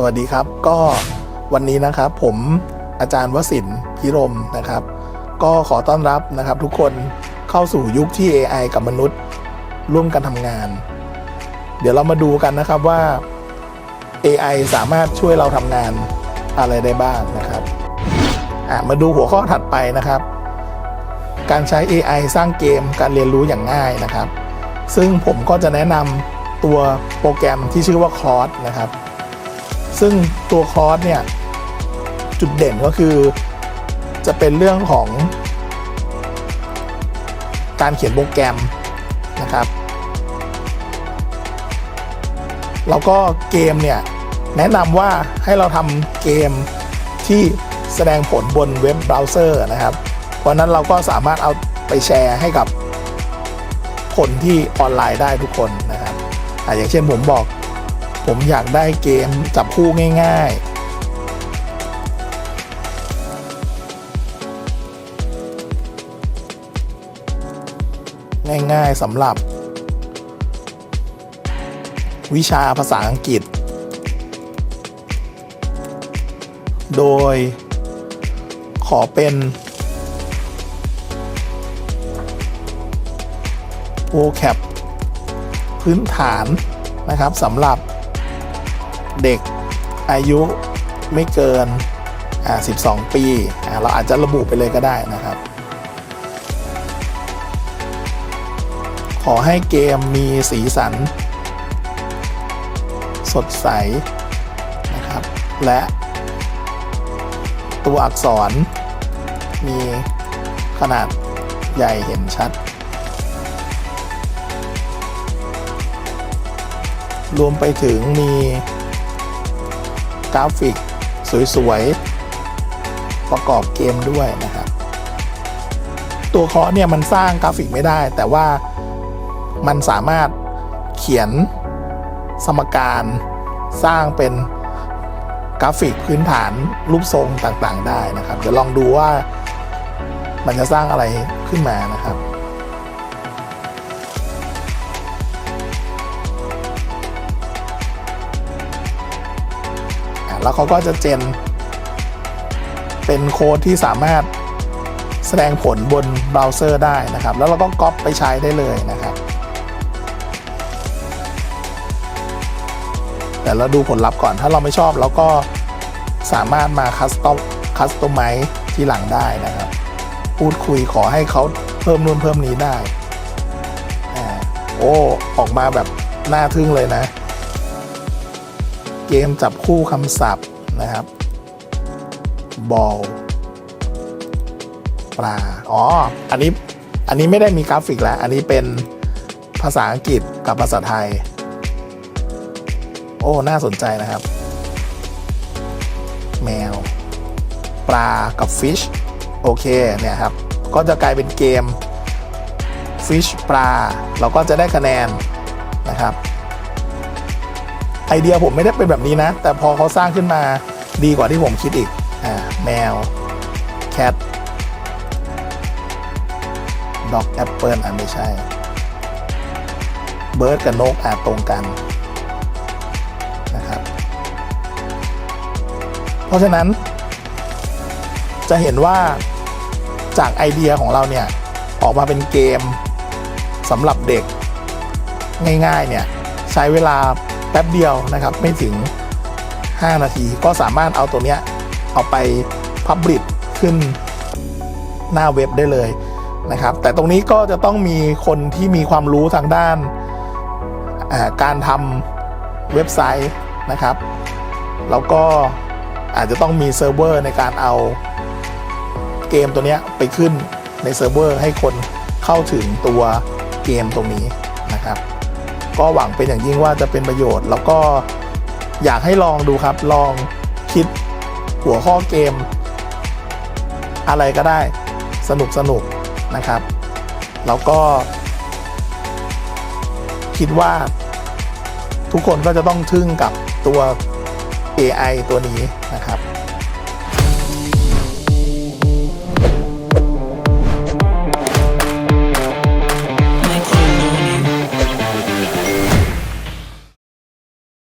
สวัสดีครับ ก็วันนี้นะครับผมอาจารย์วสินพิรมนะครับ ก็ขอต้อนรับนะครับทุกคนเข้าสู่ยุคที่ AI กับมนุษย์ร่วมกันทำงาน เดี๋ยวเรามาดูกันนะครับว่า AI สามารถช่วยเราทำงานอะไรได้บ้างนะครับอะมาดูหัวข้อถัดไปนะครับ การใช้ AI สร้างเกมการเรียนรู้อย่างง่ายนะครับ ซึ่งผมก็จะแนะนำตัวโปรแกรมที่ชื่อว่าคอร์สนะครับ ซึ่งตัวคอร์สเนี่ย จุดเด่นก็คือจะเป็นเรื่องของ การเขียนโปรแกรมนะครับ แล้วก็เกมเนี่ย แนะนำว่าให้เราทำเกมที่แสดงผลบนเว็บเบราว์เซอร์นะครับ เพราะนั้นเราก็สามารถเอาไปแชร์ให้กับคนที่ออนไลน์ได้ทุกคนนะครับออย่างเช่นผมบอก ผมอยากได้เกมจับคู่ง่าย ๆง่ายๆสำหรับ วิชาภาษาอังกฤษ โดยขอเป็น vocab พื้นฐานนะครับสำหรับ เด็กอายุไม่เกิน 12 ปี เราอาจจะระบุไปเลยก็ได้นะครับ ขอให้เกมมีสีสัน สดใสนะครับ และตัวอักษร มีขนาดใหญ่เห็นชัด รวมไปถึงมี กราฟิก สวยๆ ประกอบเกมด้วยนะครับ ตัวเคาะเนี่ยมันสร้างกราฟิกไม่ได้ แต่ว่ามันสามารถเขียนสมการสร้างเป็นกราฟิกพื้นฐานรูปทรงต่างๆ ได้นะครับ เดี๋ยวลองดูว่ามันจะสร้างอะไรขึ้นมานะครับ แล้วเขาก็จะเจน เป็นโค้ดที่สามารถแสดงผลบนเบราว์เซอร์ได้นะครับ แล้วเราก็ก๊อปไปใช้ได้เลยนะครับ แต่เราดูผลลัพธ์ก่อนถ้าเราไม่ชอบเราก็สามารถมาคัสตอมคัสตอมไมที่หลังได้นะครับ พูดคุยขอให้เขาเพิ่มนู่นเพิ่มนี้ได้อโอ้ ออกมาแบบน่าทึ่งเลยนะ เกมจับคู่คำศัพท์นะครับบอลปลาอ๋อ อันนี้ อันนี้ไม่ได้มีกราฟิกแล้ว อันนี้เป็นภาษาอังกฤษกับภาษาไทย โอ้ น่าสนใจนะครับ แมว ปลากับฟิช โอเค เนี่ยครับ ก็จะกลายเป็นเกมฟิชปลา เราก็จะได้คะแนนนะครับ ไอเดียผมไม่ได้เป็นแบบนี้นะ แต่พอเขาสร้างขึ้นมาดีกว่าที่ผมคิดอีก อ่า แมว แคทด็อกแอปเปิลอะไม่ใช่ เบิร์ดกับนกอาจตรงกันนะครับ เพราะฉะนั้น จะเห็นว่าจากไอเดียของเราเนี่ย ออกมาเป็นเกมสำหรับเด็กง่ายๆเนี่ย ใช้เวลา แป๊บเดียวนะครับไม่ถึง 5 นาที ก็สามารถเอาตัวเนี้ยเอาไปพับลิชขึ้นหน้าเว็บได้เลยนะครับ แต่ตรงนี้ก็จะต้องมีคนที่มีความรู้ทางด้านาการทำเว็บไซต์นะครับ แล้วก็อาจจะต้องมีเซิร์ฟเวอร์ในการเอาเกมตัวเนี้ยไปขึ้นในเซิร์ฟเวอร์ให้คนเข้าถึงตัวเกมตรงนี้นะครับ ก็หวังเป็นอย่างยิ่งว่าจะเป็นประโยชน์ แล้วก็อยากให้ลองดูครับ ลองคิดหัวข้อเกม อะไรก็ได้สนุกสนุกนะครับ แล้วก็ คิดว่า ทุกคนก็จะต้องทึ่งกับตัว AI ตัวนี้นะครับ